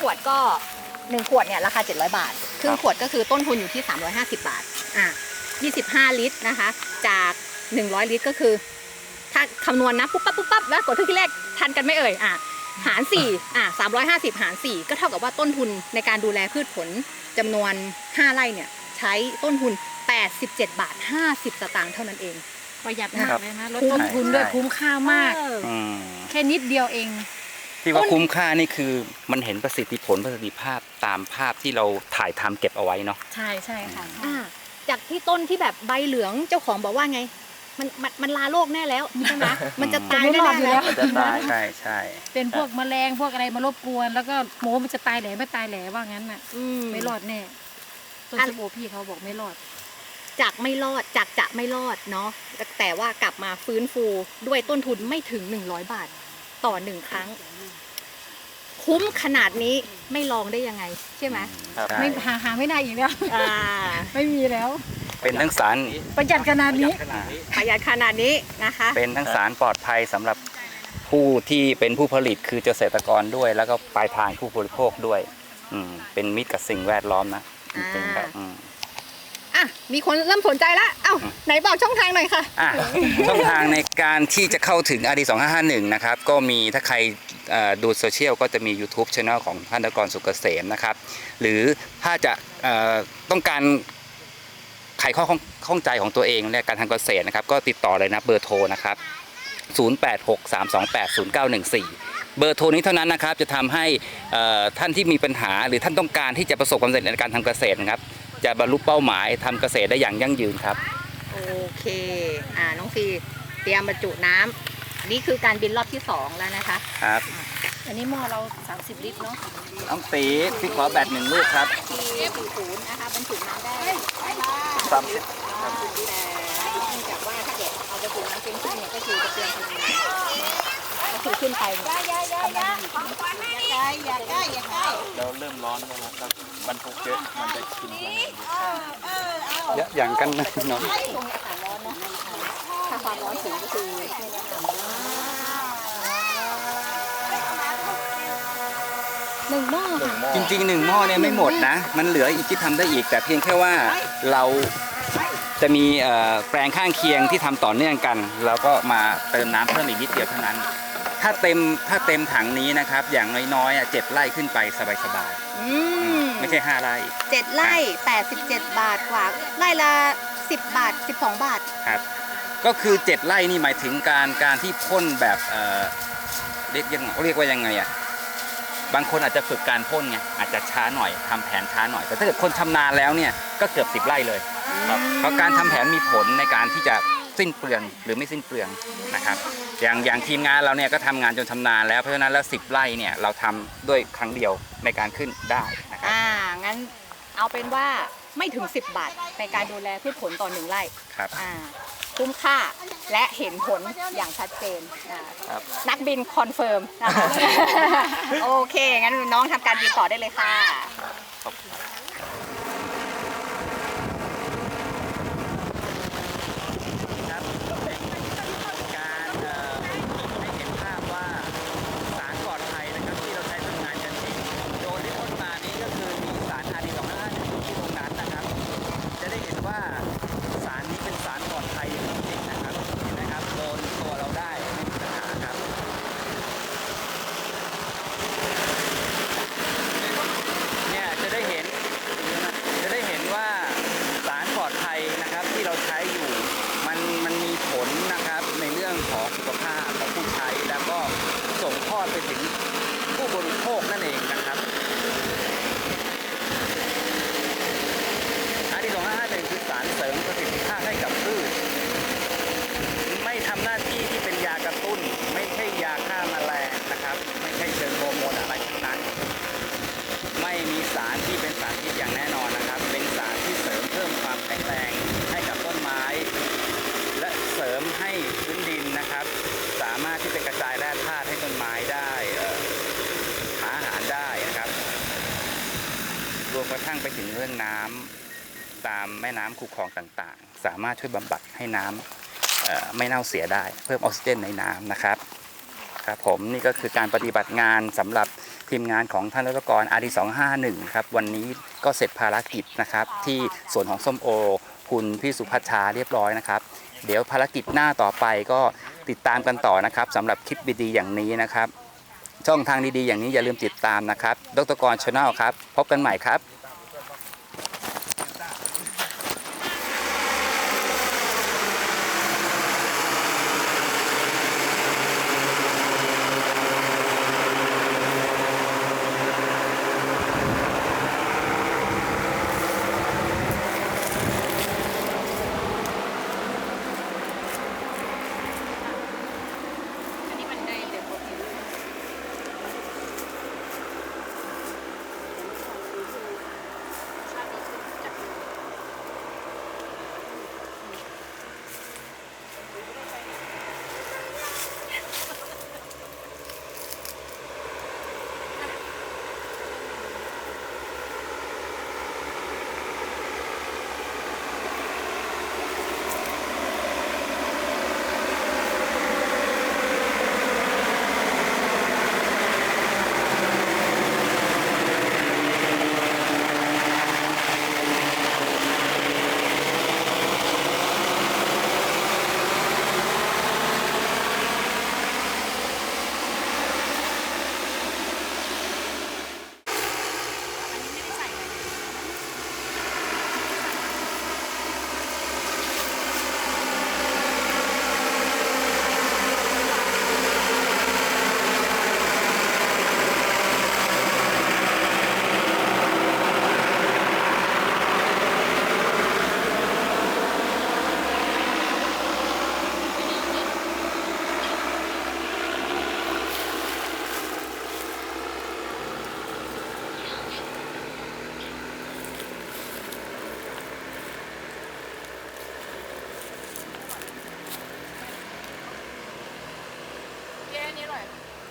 ขวดก็หนึ่งขวดเนี่ยราคา 700 บาท ครึ่งขวดก็คือต้นทุนอยู่ที่ 350 บาท อะ25 ลิตรนะคะ จาก 100 ลิตรก็คือ ถ้าคำนวณนะปุ๊บปั๊บปุ๊บปั๊บแล้วกดเครื่องที่แรกทันกันไหม่เอ่ย อะหาร4อะ350 หาร 4 ก็เท่ากับว่าต้นทุนในการดูแลพืชผลจำนวน 5 ไร่เนี่ยใช้ต้นทุน 87 บาท 50 สตางค์เท่านั้นเองประหยัดมากเลยนะลดคุ้มต้นทุนด้วยใช่คุ้มค่ามากเอออืมแค่นิดเดียวเอง ที่ว่าคุ้มค่านี่คือมันเห็นประสิทธิผลประสิทธิภาพตามภาพที่เราถ่ายทำเก็บเอาไว้เนาะใช่ใช่ค่ะอ่าจากที่ต้นที่แบบใบเหลืองเจ้าของบอกว่าไง มันมันมันลาโลกแน่แล้วใช่ไหมมันจะตายจะไม่รอดแน่อยู่ๆแล้แล้ววมันจะตายใช่ใช่เป็นพวกแมลงพวกอะไรมารบกวน แล้วก็โมมันจะตายแหล่ไม่ตายแหล่ว่างั้นน่ะอืมไม่รอดแน่ต้นอันสมโอพี่เขาบอกไม่รอด จากไม่รอดจากจะไม่รอดเนาะแต่แต่ว่ากลับมาฟื้นฟูด้วยต้นทุนไม่ถึง 100 บาทต่อหนึ่งครั้ง คุ้มขนาดนี้ไม่ลองได้ยังไง ใช่ไหมใช่ไม่หาหาไม่ได้อีกแล้ว อ่าไม่มีแล้ว เป็นทั้งสาร ประหยัดขนาดนี้ ประหยัดขนาดนี้นะคะ เป็นทั้งสารปลอดภัยสำหรับผู้ที่เป็นผู้ผลิตคือเกษตรกรด้วย แล้วก็ปลายทางผู้บริโภคด้วยอืมเป็นมิตรกับสิ่งแวดล้อมนะจริงๆแบบอืม อะมีคนเริ่มสนใจแล้วเอ้าไหนบอกช่องทางหน่อยค่ะอะช่องทางในการที่จะเข้าถึง RD 2551 นะครับ ก็มีถ้าใครเอ่อดูโซเชียลก็จะมี YouTube Channel ของท่านนกรสุกเกษมนะครับ หรือถ้าจะเอ่อต้องการไขข้อข้องข้องใจของตัวเองในการทำเกษตรนะครับ ก็ติดต่อเลยนะเบอร์โทรนะครับ 0863280914 เบอร์โทรนี้เท่านั้นนะครับ จะทำให้เอ่อท่านที่มีปัญหาหรือท่านต้องการที่จะประสบความสำเร็จในการทำเกษตรนะครับ จะบรรลุเป้าหมายทำเกษตรได้อย่างยั่งยืนครับ โอเคอ่าน้องซีเตรียมบรรจุน้ำนี่คือการบินรอบที่สองแล้วนะคะครับ อันนี้หม้อเรา 30 ลิตรเนาะน้องตีพี่ขอแบตหนึ่งลูกครับที่40นะคะบรรจุน้ำได้สามสิบแต่เนื่องจากว่าถ้าเกิดเอาบรรจุน้ำเต็มที่เนี่ยก็คือจะเปลืองพลังงานก็คือขึ้นไปเนี่ยกำลังอยู่ที่แล้วเริ่มร้อนแล้วครับ บรรทุกเยอะมันจะกินพลังงานเยอะเยอะอย่างกันนะน้องช่วงนี้อากาศร้อนเนาะถ้าความร้อนสูงก็คือไม่แนะนำหนึ่งหม้อค่ะจริงๆหนึ่งหม้อเนี่ยไม่หมดนะ มันเหลืออีกที่ทำได้อีก แต่เพียงแค่ว่าเราจะมีเอ่อแปลงข้างเคียงที่ทำต่อเนื่องกันแล้วก็มาเติมน้ำเพิ่มอีกนิดเดียวเท่านั้น ถ้าเต็มถ้าเต็มถังนี้นะครับ อย่างน้อยๆอะเจ็ดไร่ขึ้นไปสบายอืมๆ ไม่ใช่ห้าไร่ เจ็ดไร่แปดสิบเจ็ดบาทกว่าไร่ละสิบบาทสิบสองบาท ครับ ก็คือเจ็ดไร่นี่หมายถึงการการที่พ่นแบบเอ่อเรียกยังเรียกว่ายังไงอะบางคนอาจจะฝึกการพ่นไงอาจจะช้าหน่อยทำแผนช้าหน่อย แต่ถ้าเกิดคนชำนาญแล้วเนี่ยก็เกือบสิบไร่เลยครับเพราะการทำแผนมีผลในการที่จะ สิ้นเปลืองหรือไม่สิ้นเปลืองนะครับอย่างอย่างทีมงานเราเนี่ยก็ทำงานจนชำนาญแล้วเพราะฉะนั้นแล้วสิบไร่เนี่ยเราทำด้วยครั้งเดียวในการขึ้นได้นะครับอ่างั้นเอาเป็นว่าไม่ถึง 10 บาทในการดูแลพืชผลต่อหนึ่งไร่ครับอ่าคุ้มค่าและเห็นผลอย่างชัดเจนอ่าครับนักบินคอนเฟิร์มนะคะโอเค งั้นน้องทำการบินต่อได้เลยค่ะครับเป็นการเอ่อให้เห็นภาพว่าสารปลอดภัยนะครับที่เราใช้ทำงานกันจริงโดรนที่พ่นมานี้ก็คือมีสารอาดีสองห้าหนึ่งที่ตรงนั้นนะครับ จะได้เห็นว่าสารนี้เป็นสารปลอดภัยจริงๆนะครับเห็นไหมครับโดนตัวเราได้ไม่มีปัญหาครับ เนี่ยจะได้เห็นจะได้เห็นว่าสารปลอดภัยนะครับที่เราใช้อยู่มันมันมีผลนะครับในเรื่องของสุขภาพของผู้ใช้แล้วก็ส่งทอดไปถึงผู้บริโภคนั่นเองนะครับอาที่สองห้าห้าหนึ่งคือสารเสริมประสิทธิภาพให้กับพืช ไม่ทำหน้าที่ที่เป็นยากระตุ้น ไม่ใช่ยาฆ่าแมลงนะครับ ไม่ใช่เชิงฮอร์โมนอะไรทั้งนั้น ไม่มีสารที่เป็นสารพิษอย่างแน่นอนนะครับ เป็นสารที่เสริมเพิ่มความแข็งแรงให้กับต้นไม้ และเสริมให้พื้นดินนะครับ สามารถที่จะกระจายแร่ธาตุให้ต้นไม้ได้เอ่อหาอาหารได้นะครับ รวมกระทั่งไปถึงเรื่อง น้ำตามแม่น้ำคูคลองต่างๆ สามารถช่วยบำบัดให้น้ำเอ่อไม่เน่าเสียได้ เพิ่มออกซิเจนในน้ำนะครับครับผมนี่ก็คือการปฏิบัติงานสำหรับทีมงานของท่านรัตกรอาดี251ครับวันนี้ก็เสร็จภารกิจนะครับที่สวนของส้มโอ คุณพี่สุพัชชาเรียบร้อยนะครับ เดี๋ยวภารกิจหน้าต่อไปก็ติดตามกันต่อนะครับสำหรับคลิปดีๆอย่างนี้นะครับ ช่องทางดีๆอย่างนี้อย่าลืมติดตามนะครับดรกรชาแนลครับ พบกันใหม่ครับ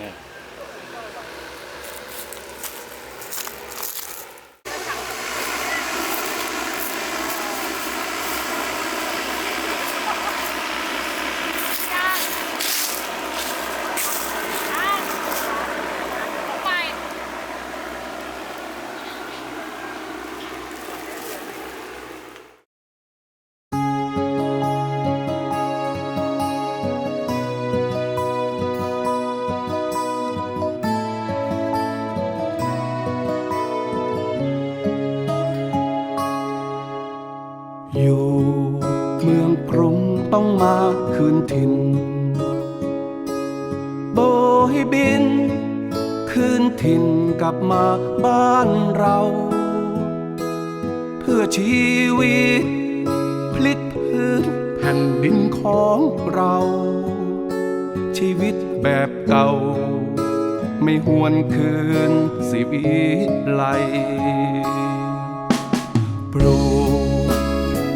ร่ อยู่เมืองกรุงต้องมาคืนถิ่น โบให้บิน คืนถิ่นกลับมาบ้านเรา เพื่อชีวิต พลิกพื้นแผ่นดินของเรา ชีวิตแบบเก่า ไม่หวนคืนสิวิไลปลูก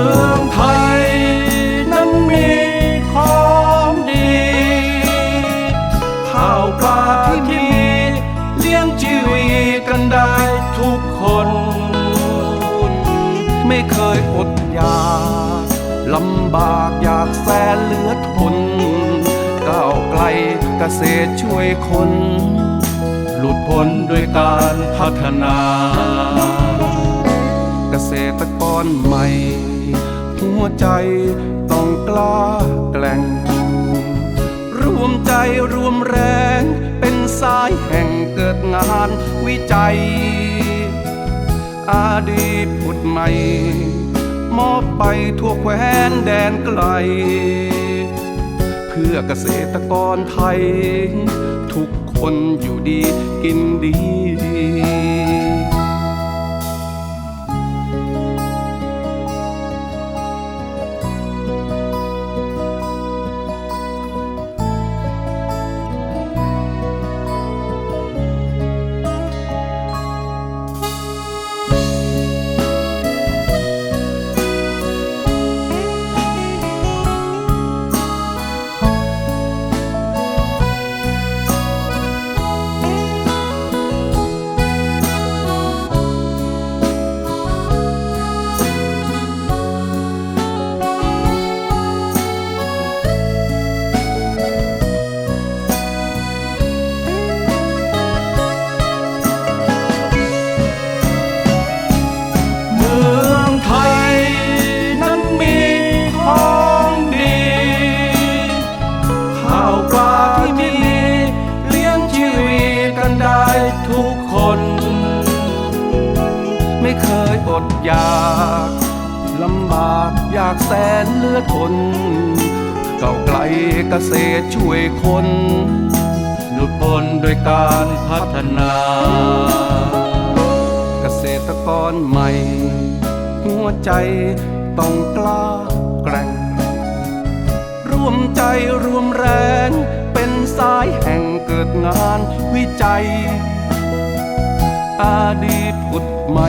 องไทยนั้นมีของดี ข้าวปลาที่มีเลี้ยงชีวิตกันได้ทุกคน ไม่เคยอดอยากลำบากอยากแสนเหลือทนก้าวไกลเกษตรช่วยคน หลุดพ้นด้วยการพัฒนา เกษตรกรใหม่ หัวใจต้องกล้าแกล่ง รวมใจรวมแรง เป็นสายแห่งเกิดงานวิจัย อาดีผุดใหม่ มอบไปทั่วแคว้นแดนไกล เพื่อเกษตรกรไทย ทุกคนอยู่ดีกินดี ดอยากลำบากอยากแสนเลือทนเก่าไกลเกษตรช่วยคนหนุดพ้นโดวยการพัฒนา เกษตรกรใหม่ หัวใจต้องกล้าแกร่งร่วมใจรวมแรงเป็นสายแห่งเกิดงานวิจัย อดีตผุดใหม่